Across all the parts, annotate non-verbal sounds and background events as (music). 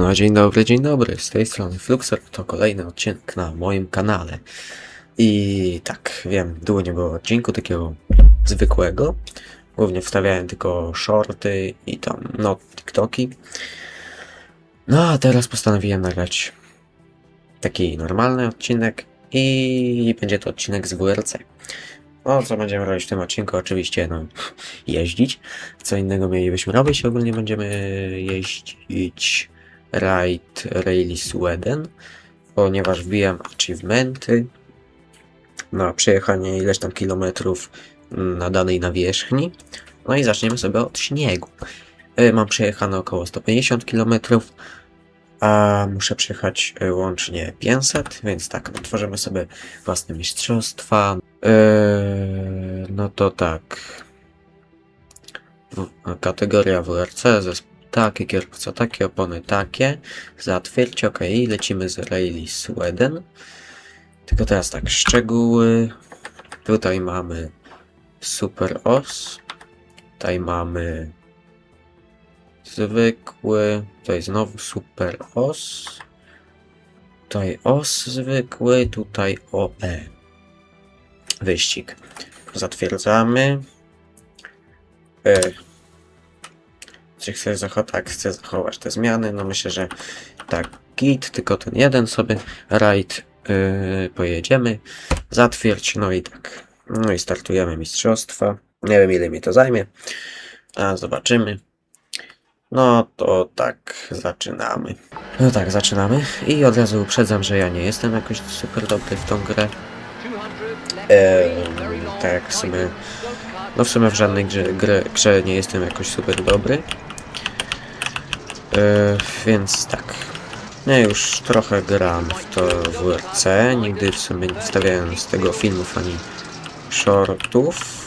No, dzień dobry, dzień dobry. Z tej strony Fluxer to kolejny odcinek na moim kanale. I tak, wiem, długo nie było odcinku takiego zwykłego. Głównie wstawiałem tylko shorty i tam, no, TikToki. No, a teraz postanowiłem nagrać taki normalny odcinek i będzie to odcinek z WRC. No, co będziemy robić w tym odcinku? Oczywiście, no, jeździć. Co innego mielibyśmy robić? Ogólnie będziemy jeździć Ride Rally Sweden, ponieważ wbijam achievementy na przejechanie ileś tam kilometrów na danej nawierzchni. No i zaczniemy sobie od śniegu. Y, Mam przejechane około 150 kilometrów, a muszę przejechać y, łącznie 500, więc tak, no, tworzymy sobie własne mistrzostwa. Yy, no to tak. Kategoria WRC, zespół takie, kierowca takie, opony takie. Zatwierdź, ok, lecimy z Rally Sweden. Tylko teraz tak, szczegóły. Tutaj mamy Super OS. Tutaj mamy zwykły. Tutaj znowu Super OS. Tutaj OS zwykły, tutaj OE. Wyścig. Zatwierdzamy. E, czy chcę zachować? Tak, chcę zachować te zmiany. No myślę, że tak, git, tylko ten jeden sobie raid yy, pojedziemy. Zatwierdź, no i tak. No i startujemy mistrzostwa. Nie wiem ile mi to zajmie, a zobaczymy. No to tak, zaczynamy. No tak, zaczynamy. I od razu uprzedzam, że ja nie jestem jakoś super dobry w tą grę. Tak w sumie, no w sumie w żadnej grze, grze nie jestem jakoś super dobry. E, więc tak. Ja już trochę gram w to WRC. Nigdy w sumie nie wstawiałem z tego filmów ani shortów.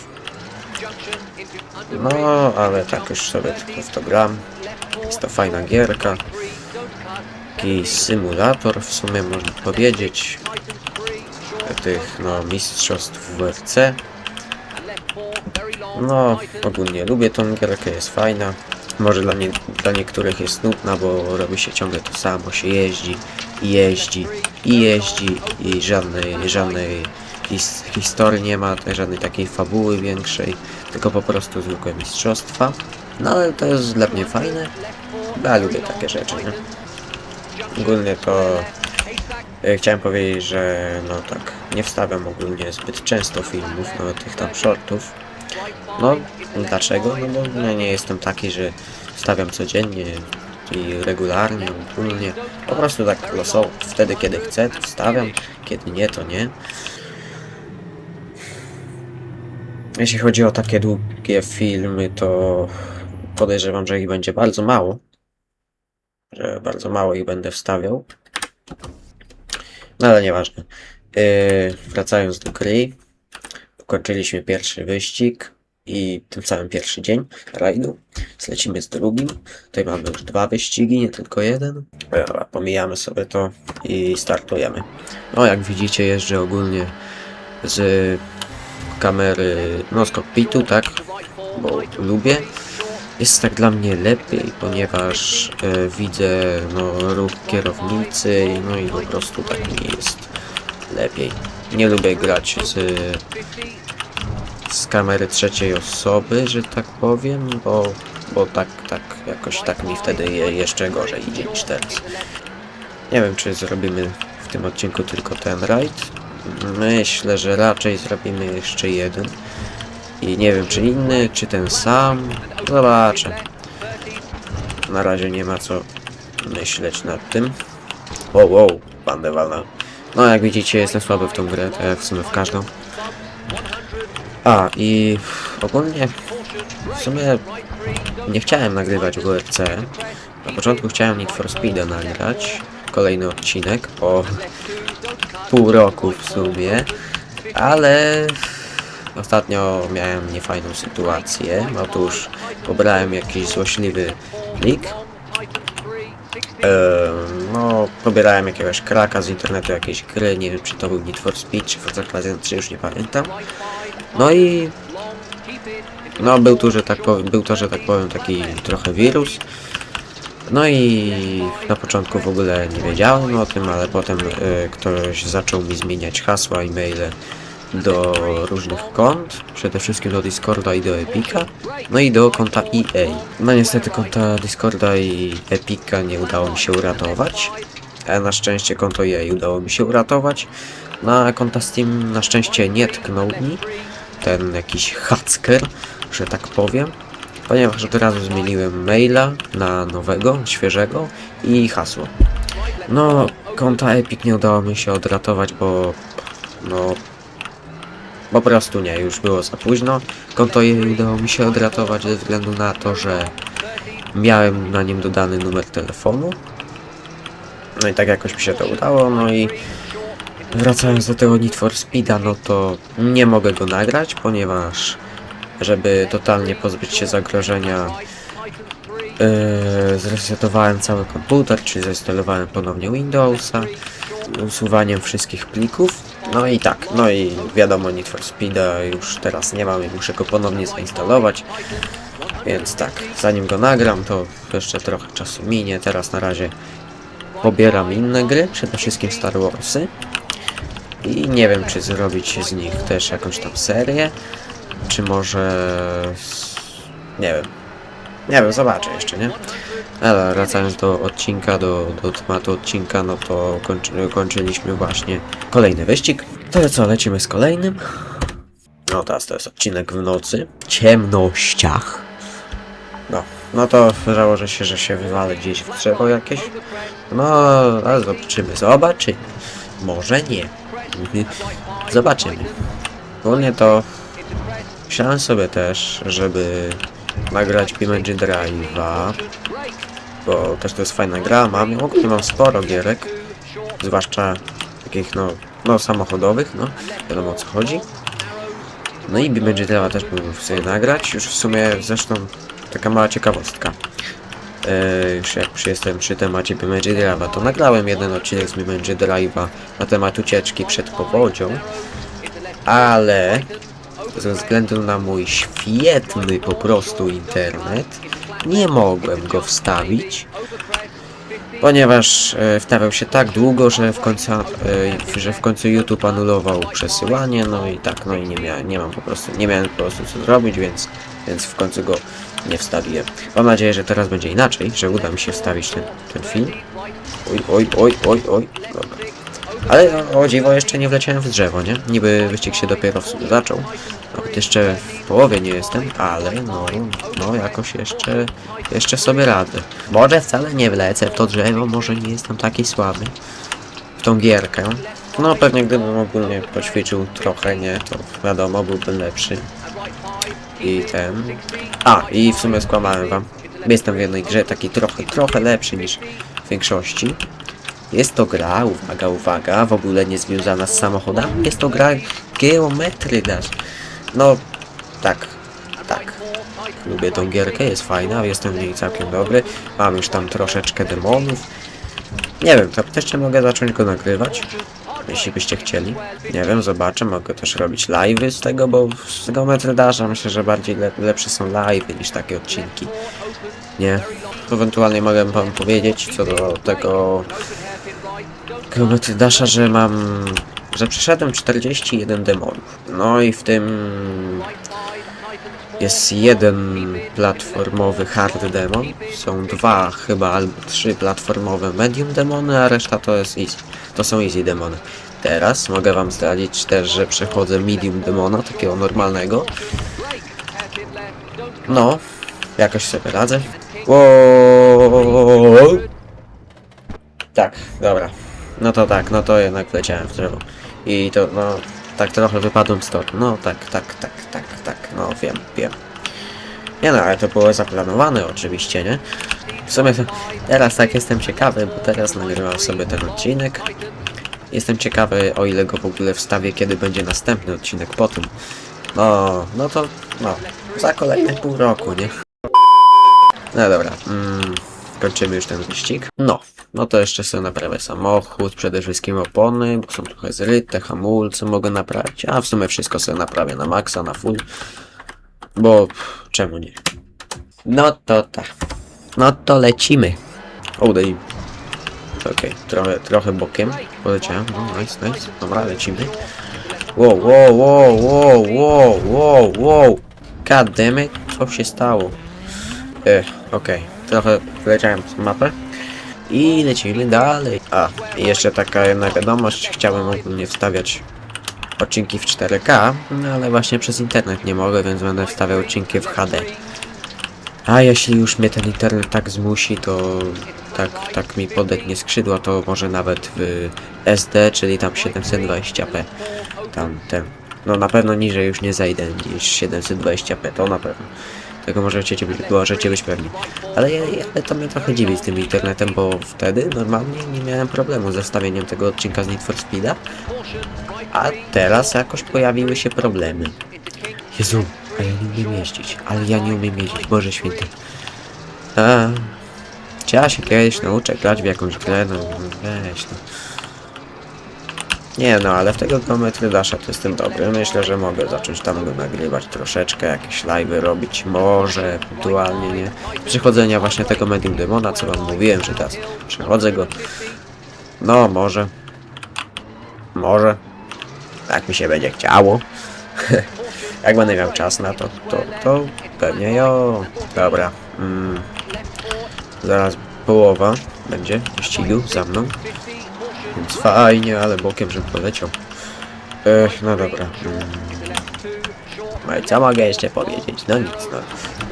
No, ale tak już sobie tylko w to gram. Jest to fajna gierka. Taki symulator w sumie można powiedzieć. Tych no mistrzostw WRC. No, ogólnie lubię tą gierkę, jest fajna. Może dla, nie, dla niektórych jest nudna, bo robi się ciągle to samo, się jeździ i jeździ i jeździ i żadnej, żadnej his, historii nie ma, żadnej takiej fabuły większej, tylko po prostu zwykłe mistrzostwa. No ale to jest dla mnie fajne, ja lubię takie rzeczy, nie? Ogólnie to e, chciałem powiedzieć, że no tak, nie wstawiam ogólnie zbyt często filmów, no tych tam shortów. No, dlaczego? No bo ja nie jestem taki, że stawiam codziennie i regularnie, ogólnie. Po prostu tak losowo, wtedy kiedy chcę, to wstawiam, kiedy nie, to nie. Jeśli chodzi o takie długie filmy, to podejrzewam, że ich będzie bardzo mało. Że bardzo mało ich będę wstawiał. No ale nieważne. Yy, wracając do gry. Ukończyliśmy pierwszy wyścig i tym samym pierwszy dzień rajdu. Zlecimy z drugim. Tutaj mamy już dwa wyścigi, nie tylko jeden. Dobra, pomijamy sobie to i startujemy. No jak widzicie jeżdżę ogólnie z kamery, no z kokpitu, tak? Bo lubię. Jest tak dla mnie lepiej, ponieważ e, widzę no, ruch kierownicy, no i po prostu tak mi jest lepiej. Nie lubię grać z, z kamery trzeciej osoby, że tak powiem, bo, bo tak, tak, jakoś tak mi wtedy je, jeszcze gorzej idzie niż teraz. Nie wiem, czy zrobimy w tym odcinku tylko ten raid. Myślę, że raczej zrobimy jeszcze jeden. I nie wiem, czy inny, czy ten sam. Zobaczę. Na razie nie ma co myśleć nad tym. Wow, wow, bandę walna. No, jak widzicie, jestem słaby w tą grę, tak jak w sumie w każdą. A, i ogólnie w sumie nie chciałem nagrywać WRC. Na początku chciałem Need for Speed'a nagrać. Kolejny odcinek po (laughs) pół roku w sumie. Ale ostatnio miałem niefajną sytuację. Otóż pobrałem jakiś złośliwy plik no, pobierałem jakiegoś kraka z internetu, jakiejś gry, nie wiem czy to był Need for Speed, czy Forza Horizon 3, już nie pamiętam. No i... No, był tu, że tak powiem, był to, że tak powiem, taki trochę wirus. No i na początku w ogóle nie wiedziałem o tym, ale potem y, ktoś zaczął mi zmieniać hasła i maile do różnych kont, przede wszystkim do Discorda i do Epika, no i do konta EA. No niestety konta Discorda i Epika nie udało mi się uratować, a na szczęście konto EA udało mi się uratować. Na konta Steam na szczęście nie tknął mi ten jakiś hacker, że tak powiem, ponieważ od razu zmieniłem maila na nowego, świeżego i hasło. No, konta Epic nie udało mi się odratować, bo no po prostu nie, już było za późno. Konto jej udało mi się odratować ze względu na to, że miałem na nim dodany numer telefonu. No i tak jakoś mi się to udało, no i wracając do tego Need for Speeda, no to nie mogę go nagrać, ponieważ żeby totalnie pozbyć się zagrożenia yy, zresetowałem cały komputer, czyli zainstalowałem ponownie Windowsa, usuwaniem wszystkich plików. No i tak, no i wiadomo Need for Speeda już teraz nie mam i muszę go ponownie zainstalować. Więc tak, zanim go nagram, to jeszcze trochę czasu minie. Teraz na razie pobieram inne gry, przede wszystkim Star Warsy. I nie wiem, czy zrobić z nich też jakąś tam serię, czy może... nie wiem. Nie wiem, zobaczę jeszcze, nie? Ale wracając do odcinka, do, do tematu odcinka, no to kończy, kończyliśmy właśnie kolejny wyścig. To co, lecimy z kolejnym. No teraz to jest odcinek w nocy, ciemnościach. No, no to założę się, że się wywalę gdzieś w drzewo jakieś. No, ale zobaczymy, zobaczymy. Może nie. Zobaczymy. Ogólnie to myślałem sobie też, żeby nagrać BeamNG Drive'a, bo też to jest fajna gra, mam, ogólnie mam sporo gierek, zwłaszcza takich no, no samochodowych, no, wiadomo o co chodzi. No i BeamNG Drive'a też bym sobie nagrać, już w sumie zresztą taka mała ciekawostka. Yy, już jak przy jestem przy temacie BeamNG Drive'a, to nagrałem jeden odcinek z BeamNG Drive'a na temat ucieczki przed powodzią, ale ze względu na mój świetny po prostu internet nie mogłem go wstawić ponieważ e, wstawiał się tak długo, że w końcu, e, że w końcu YouTube anulował przesyłanie, no i tak, no i nie miałem, nie mam po prostu, nie miałem po prostu co zrobić, więc, więc w końcu go nie wstawiłem. Mam nadzieję, że teraz będzie inaczej, że uda mi się wstawić ten, ten film. Oj, oj, oj, oj, oj, dobra. Ale o, dziwo jeszcze nie wleciałem w drzewo, nie? Niby wyścig się dopiero zaczął. Nawet jeszcze w połowie nie jestem, ale no, no jakoś jeszcze, jeszcze sobie radzę. Może wcale nie wlecę w to drzewo, może nie jestem taki słaby w tą gierkę. No pewnie gdybym ogólnie poćwiczył trochę, nie, to wiadomo, byłbym lepszy. I ten... A, i w sumie skłamałem wam. Jestem w jednej grze taki trochę, trochę lepszy niż w większości. Jest to gra, uwaga, uwaga, w ogóle nie związana z samochodami. Jest to gra geometry dasz. No, tak, tak. Lubię tą gierkę, jest fajna, jestem w niej całkiem dobry. Mam już tam troszeczkę demonów. Nie wiem, to jeszcze mogę zacząć go nagrywać. Jeśli byście chcieli. Nie wiem, zobaczę. Mogę też robić live'y z tego, bo z dasza myślę, że bardziej le lepsze są live'y niż takie odcinki. Nie. Ewentualnie mogę wam powiedzieć co do tego Geometry Dasha, że mam... że przeszedłem 41 demonów. No i w tym jest jeden platformowy hard demon. Są dwa chyba albo trzy platformowe medium demony, a reszta to jest easy. To są easy demony. Teraz mogę wam zdradzić też, że przechodzę medium demona, takiego normalnego. No, jakoś sobie radzę. Wow. Tak, dobra. No to tak, no to jednak wleciałem w drzewo. I to, no, tak trochę wypadłem z toru. No tak, tak, tak, tak, tak, no wiem, wiem. Nie no, ale to było zaplanowane oczywiście, nie? W sumie teraz tak jestem ciekawy, bo teraz nagrywam sobie ten odcinek. Jestem ciekawy, o ile go w ogóle wstawię, kiedy będzie następny odcinek po tym. No, no to, no, za kolejne pół roku, nie? No dobra, mm, kończymy już ten wyścig. No, no to jeszcze sobie naprawię samochód, przede wszystkim opony, bo są trochę zryte, hamulce mogę naprawić, a w sumie wszystko sobie naprawię na maksa, na full, bo pff, czemu nie? No to tak, no to lecimy. Udej. Okej, trochę, trochę bokiem poleciałem. No, nice, nice. Dobra, lecimy. Wow, wow, wow, wow, wow, wow, wow. God damn it, co się stało? Ech, okej, trochę wleciałem z mapę. I lecimy dalej. A, jeszcze taka jedna wiadomość. Chciałbym ogólnie wstawiać odcinki w 4K, no ale właśnie przez internet nie mogę, więc będę wstawiał odcinki w HD. A jeśli już mnie ten internet tak zmusi, to tak, tak mi podetnie skrzydła, to może nawet w SD, czyli tam 720p. Tam ten. No na pewno niżej już nie zejdę niż 720p, to na pewno. Tego możecie możecie być pewni. Ale, ale to mnie trochę dziwi z tym internetem, bo wtedy normalnie nie miałem problemu ze wstawieniem tego odcinka z Need for Speeda. A teraz jakoś pojawiły się problemy. Jezu, a ja nie umiem jeździć. Ale ja nie umiem jeździć, Boże Święty. A, się kiedyś nauczę grać w jakąś grę, no weź no. Nie no, ale w tego geometry dasza to jestem dobry. Myślę, że mogę zacząć tam go nagrywać troszeczkę, jakieś live'y robić, może ewentualnie, nie? Przechodzenia właśnie tego Medium Demona, co wam mówiłem, że teraz przechodzę go. No, może. Może. Jak mi się będzie chciało. (laughs) Jak będę miał czas na to, to, to pewnie jo. Dobra. Mm. Zaraz połowa będzie wyścigu za mną. Więc fajnie, ale bokiem, żeby poleciał. Ech, no dobra. Mm. No i co mogę jeszcze powiedzieć? No nic, no.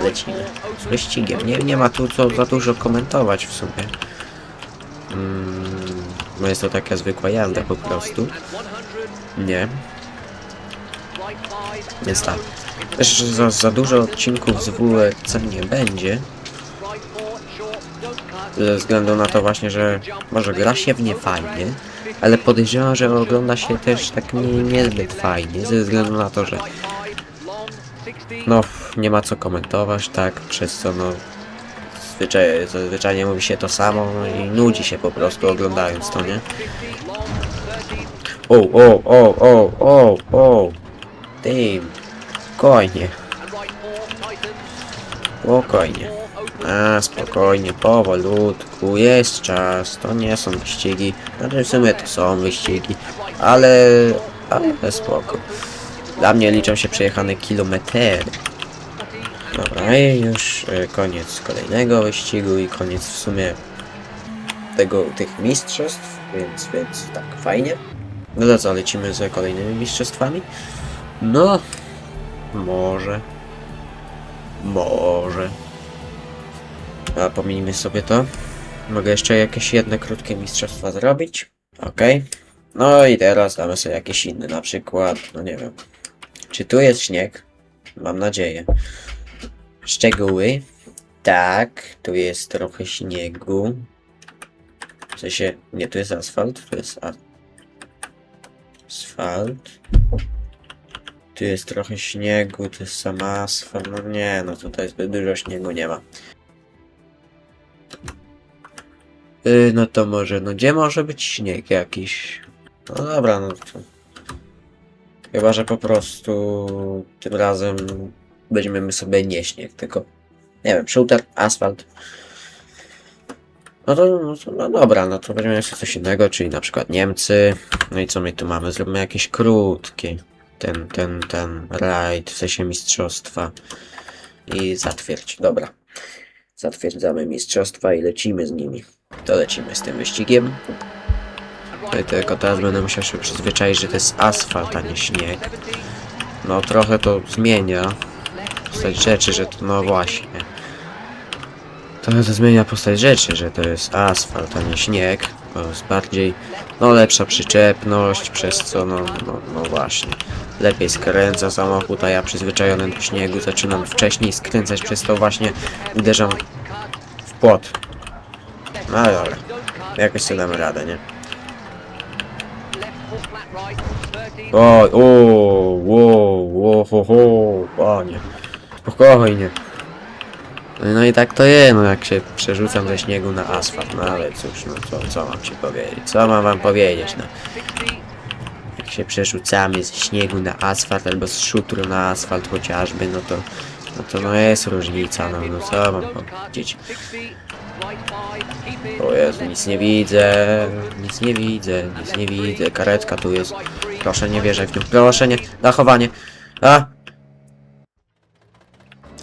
Lecimy. Wyścigiem. Nie, nie ma tu co za dużo komentować w sumie. Mm, bo jest to taka zwykła jazda po prostu. Nie. Więc tak. Też że za, za dużo odcinków z WRC nie będzie. Ze względu na to właśnie, że może gra się w nie fajnie, ale podejrzewam, że ogląda się też tak nie, niezbyt fajnie, ze względu na to, że no nie ma co komentować, tak, przez co no zwyczaj, zazwyczaj mówi się to samo i nudzi się po prostu oglądając to, nie? O, o, o, o, o, o, damn, spokojnie, spokojnie. A, spokojnie, powolutku, jest czas, to nie są wyścigi, znaczy w sumie to są wyścigi, ale, ale spoko. Dla mnie liczą się przejechane kilometry. Dobra, i już e, koniec kolejnego wyścigu i koniec w sumie tego, tych mistrzostw, więc, więc tak, fajnie. No to co, lecimy z kolejnymi mistrzostwami? No, może, może. A pomijmy sobie to. Mogę jeszcze jakieś jedne krótkie mistrzostwa zrobić. Okej. No i teraz damy sobie jakieś inne, na przykład, no nie wiem. Czy tu jest śnieg? Mam nadzieję. Szczegóły. Tak, tu jest trochę śniegu. W sensie, nie, tu jest asfalt, tu jest asfalt. Tu jest trochę śniegu, tu jest sam asfalt. No nie, no tutaj zbyt dużo śniegu nie ma. Yy, no to może, no gdzie może być śnieg jakiś? No dobra, no to... Chyba, że po prostu tym razem weźmiemy sobie nie śnieg, tylko nie wiem, shooter, asfalt. No to, no to no dobra, no to weźmiemy sobie coś innego, czyli na przykład Niemcy. No i co my tu mamy? Zróbmy jakieś krótkie. Ten, ten, ten rajd, w sensie mistrzostwa. I zatwierdź, dobra. Zatwierdzamy mistrzostwa i lecimy z nimi. To lecimy z tym wyścigiem. Tutaj tylko teraz będę musiał się przyzwyczaić, że to jest asfalt, a nie śnieg. No trochę to zmienia postać rzeczy, że to no właśnie. Trochę to zmienia postać rzeczy, że to jest asfalt, a nie śnieg. To jest bardziej, no lepsza przyczepność, przez co no, no, no właśnie. Lepiej skręca samochód, a ja przyzwyczajony do śniegu zaczynam wcześniej skręcać, przez to właśnie uderzam w płot. No dobra, jakoś sobie damy radę, nie? Oj, o, wow, wow, ho, ho, panie. Spokojnie. No i tak to jest, no jak się przerzucam ze śniegu na asfalt, no ale cóż, no co, co mam ci powiedzieć, co mam wam powiedzieć, no. Jak się przerzucamy ze śniegu na asfalt albo z szutru na asfalt chociażby, no to No to no jest różnica, no, no co mam powiedzieć. O Jezu, nic nie widzę, nic nie widzę, nic nie widzę. Karetka tu jest. Proszę nie wierzę w nią. Proszę nie. Zachowanie. A!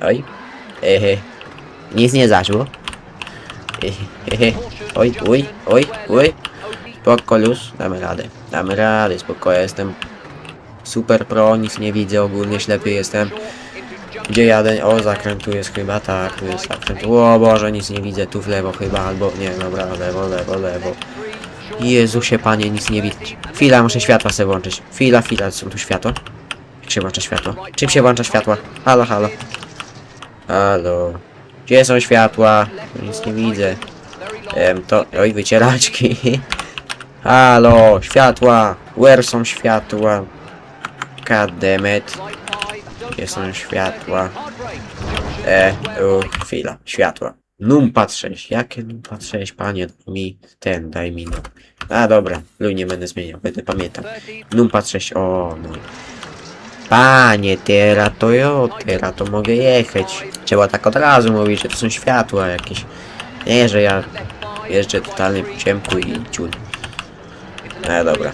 Oj. Ehe. Nic nie zaszło. Ehe. Oj, oj, oj, oj. Spoko, luz. Damy radę. Damy radę, spoko, jestem super pro, nic nie widzę, ogólnie ślepy jestem. Gdzie jadę? O, zakręt tu jest chyba, tak, tu jest zakręt. O Boże, nic nie widzę, tu w lewo chyba, albo nie, dobra, lewo, lewo, lewo. Jezusie, panie, nic nie widać. Chwila, muszę światła sobie włączyć. Chwila, chwila, są tu światła? Jak się włącza światło? Czym się włącza światła? Halo, halo. Halo. Gdzie są światła? Nic nie widzę. Em, to... Oj, wycieraczki. (laughs) Halo, światła. Where są światła? God są światła? E, u, chwila, światła. Numpa 6. Jakie numpa 6, panie? Mi ten, daj mi no. A dobra, luj nie będę zmieniał, będę pamiętał. Numpa 6, o no. Panie, teraz to jo, teraz to mogę jechać. Trzeba tak od razu mówić, że to są światła jakieś. Nie, że ja jeżdżę totalnie po ciemku i ciul. No dobra.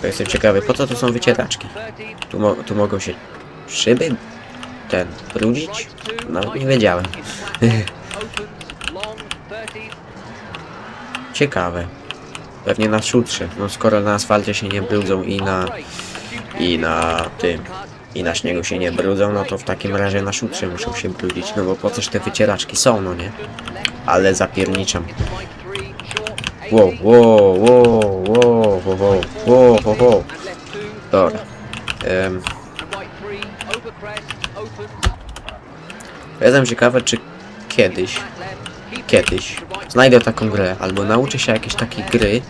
To jestem ciekawy, po co tu są wycieraczki? Tu, mo tu mogą się szyby ten brudzić? Nawet nie wiedziałem. (laughs) Ciekawe. Pewnie na szutrze. No skoro na asfalcie się nie brudzą i na i na tym i na śniegu się nie brudzą, no to w takim razie na szutrze muszą się brudzić, no bo po coś te wycieraczki są, no nie? Ale zapierniczam. Wow, wow, wow, wow, wow, wow, wow, wow. Dobra. Em, jestem ciekawy, czy kiedyś, kiedyś znajdę taką grę, albo nauczę się jakiejś takiej gry,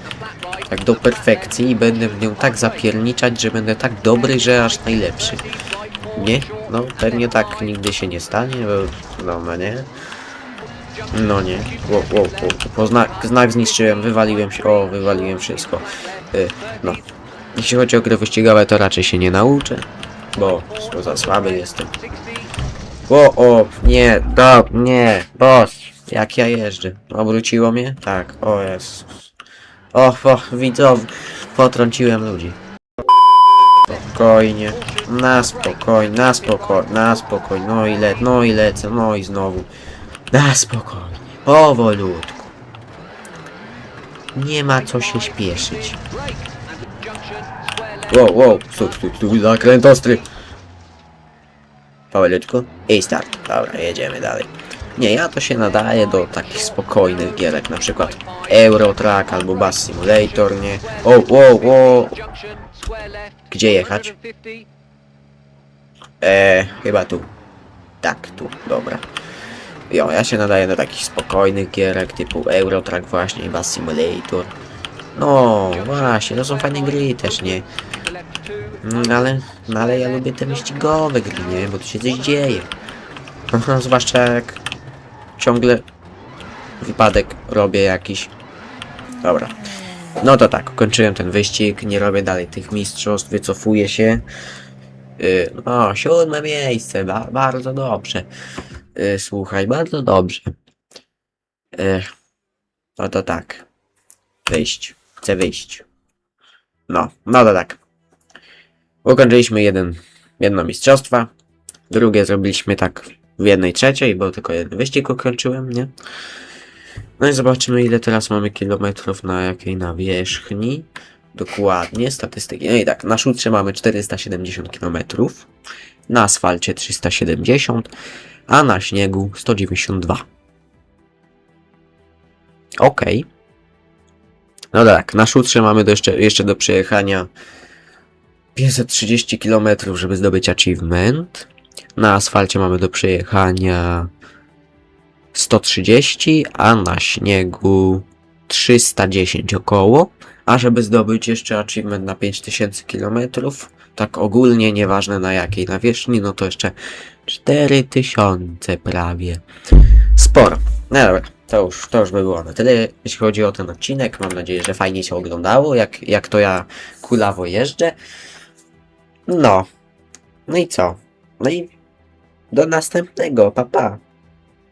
tak do perfekcji i będę w nią tak zapierniczać, że będę tak dobry, że aż najlepszy. Nie? No, pewnie tak nigdy się nie stanie, bo no, no nie. No nie. Wow, wow, wow. Po znak, znak zniszczyłem, wywaliłem się. O, wywaliłem wszystko. Y, no. Jeśli chodzi o gry wyścigowe, to raczej się nie nauczę, bo bo za słaby jestem. O, o, nie, do, nie, boss, jak ja jeżdżę. Obróciło mnie? Tak, o Jezus. O, o, widzowie, potrąciłem ludzi. Spokojnie, na spokojnie, na spokojnie, na spokojnie, no i le, no i lecę, no i znowu. Na spokojnie, powolutku. Nie ma co się śpieszyć. Wow, wow, stój, stój, stój, zakręt ostry. Powolutku i start. Dobra, jedziemy dalej. Nie, ja to się nadaje do takich spokojnych gierek, na przykład Euro Truck albo Bus Simulator, nie? O, o, o, Gdzie jechać? Eee, chyba tu. Tak, tu, dobra. Jo, ja się nadaję do takich spokojnych gierek typu Euro Truck właśnie Bus Simulator. No, właśnie, to są fajne gry też, nie? Mm, ale, no ale ja lubię te wyścigowe gry, nie? Bo tu się coś dzieje. (laughs) Zwłaszcza jak ciągle wypadek robię jakiś. Dobra. No to tak, kończyłem ten wyścig, nie robię dalej tych mistrzostw, wycofuję się. Yy, no, siódme miejsce, ba bardzo dobrze. Yy, słuchaj, bardzo dobrze. Yy, no to tak. Wyjść. Chcę wyjść. No, no to tak. Ukończyliśmy jeden, jedno mistrzostwa. Drugie zrobiliśmy tak w jednej trzeciej, bo tylko jeden wyścig ukończyłem, nie? No i zobaczymy ile teraz mamy kilometrów na jakiej nawierzchni. Dokładnie, statystyki. No i tak, na szutrze mamy 470 km, na asfalcie 370, a na śniegu 192. Okej. No tak, na szutrze mamy do jeszcze, jeszcze do przejechania 530 km, żeby zdobyć achievement. Na asfalcie mamy do przejechania 130, a na śniegu 310 około. A żeby zdobyć jeszcze achievement na 5000 km, tak ogólnie, nieważne na jakiej nawierzchni, no to jeszcze 4000 prawie. Sporo. No dobra, to już, to już by było na tyle, jeśli chodzi o ten odcinek. Mam nadzieję, że fajnie się oglądało, jak, jak to ja kulawo jeżdżę. No. No i co? No i Do następnego, pa pa!